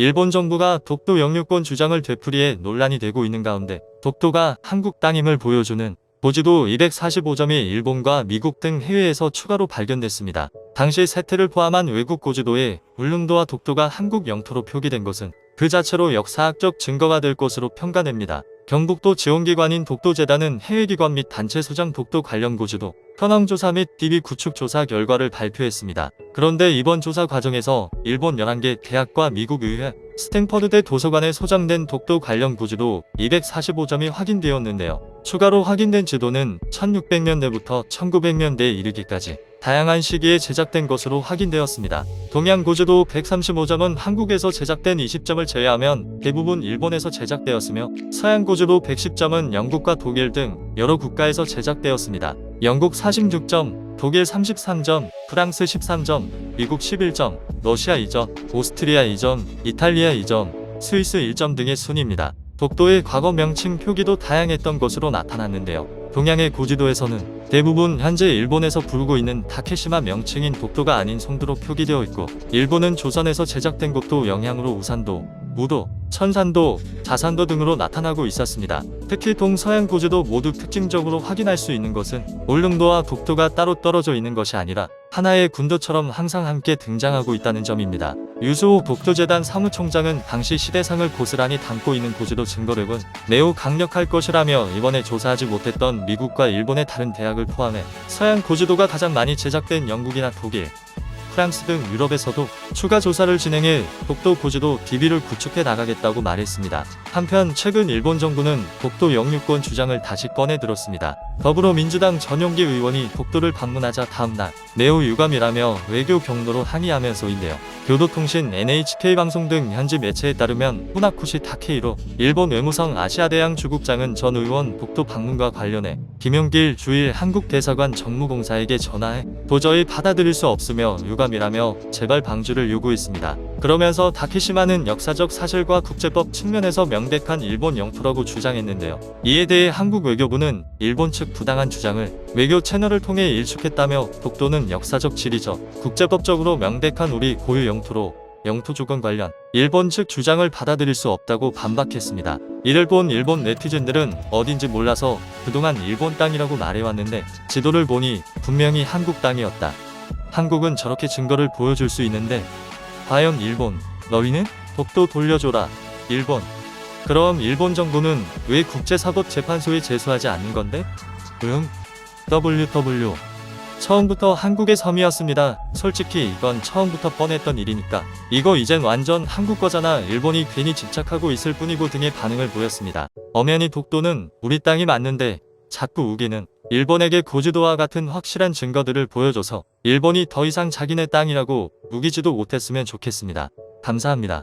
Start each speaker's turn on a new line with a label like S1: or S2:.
S1: 일본 정부가 독도 영유권 주장을 되풀이해 논란이 되고 있는 가운데 독도가 한국 땅임을 보여주는 고지도 245점이 일본과 미국 등 해외에서 추가로 발견됐습니다. 당시 세태를 포함한 외국 고지도에 울릉도와 독도가 한국 영토로 표기된 것은 그 자체로 역사학적 증거가 될 것으로 평가됩니다. 경북도 지원기관인 독도재단은 해외기관 및 단체 소장 독도 관련 고지도, 현황조사 및 DB 구축 조사 결과를 발표했습니다. 그런데 이번 조사 과정에서 일본 11개 대학과 미국 의회, 스탠퍼드대 도서관에 소장된 독도 관련 고지도 245점이 확인되었는데요. 추가로 확인된 지도는 1600년대부터 1900년대에 이르기까지 다양한 시기에 제작된 것으로 확인되었습니다. 동양 고지도 135점은 한국에서 제작된 20점을 제외하면 대부분 일본에서 제작되었으며 서양 고지도 110점은 영국과 독일 등 여러 국가에서 제작되었습니다. 영국 46점, 독일 33점, 프랑스 13점, 미국 11점, 러시아 2점, 오스트리아 2점, 이탈리아 2점, 스위스 1점 등의 순입니다. 독도의 과거 명칭 표기도 다양했던 것으로 나타났는데요. 동양의 고지도에서는 대부분 현재 일본에서 부르고 있는 다케시마 명칭인 독도가 아닌 송도로 표기되어 있고 일본은 조선에서 제작된 것도 영향으로 우산도, 무도, 천산도, 자산도 등으로 나타나고 있었습니다. 특히 동서양 고지도 모두 특징적으로 확인할 수 있는 것은 울릉도와 독도가 따로 떨어져 있는 것이 아니라 하나의 군도처럼 항상 함께 등장하고 있다는 점입니다. 유수호 독도재단 사무총장은 당시 시대상을 고스란히 담고 있는 고지도 증거력은 매우 강력할 것이라며 이번에 조사하지 못했던 미국과 일본의 다른 대학을 포함해 서양 고지도가 가장 많이 제작된 영국이나 독일, 프랑스 등 유럽에서도 추가 조사를 진행해 독도 고지도 DB를 구축해 나가겠다고 말했습니다. 한편 최근 일본 정부는 독도 영유권 주장을 다시 꺼내 들었습니다. 더불어민주당 전용기 의원이 독도를 방문하자 다음날 매우 유감이라며 외교 경로로 항의하면서인데요. 교도통신 NHK 방송 등 현지 매체에 따르면 후나쿠시 타케이로 일본 외무성 아시아대양 주국장은 전 의원 독도 방문과 관련해 김용길 주일 한국대사관 정무공사에게 전화해 도저히 받아들일 수 없으며 유감이라며 재발 방주를 요구했습니다. 그러면서 다케시마는 역사적 사실과 국제법 측면에서 명백한 일본 영토라고 주장했는데요. 이에 대해 한국 외교부는 일본 측 부당한 주장을 외교 채널을 통해 일축했다며 독도는 역사적 지리적, 국제법적으로 명백한 우리 고유 영토로 영토 조건 관련 일본 측 주장을 받아들일 수 없다고 반박했습니다. 이를 본 일본 네티즌들은 어딘지 몰라서 그동안 일본 땅이라고 말해왔는데 지도를 보니 분명히 한국 땅이었다. 한국은 저렇게 증거를 보여줄 수 있는데 과연 일본 너희는 독도 돌려줘라 일본 그럼 일본 정부는 왜 국제사법재판소에 제소하지 않는 건데? 응 WW 처음부터 한국의 섬이었습니다. 솔직히 이건 처음부터 뻔했던 일이니까. 이거 이젠 완전 한국 거잖아. 일본이 괜히 집착하고 있을 뿐이고 등의 반응을 보였습니다. 엄연히 독도는 우리 땅이 맞는데 자꾸 우기는 일본에게 고지도와 같은 확실한 증거들을 보여줘서 일본이 더 이상 자기네 땅이라고 우기지도 못했으면 좋겠습니다. 감사합니다.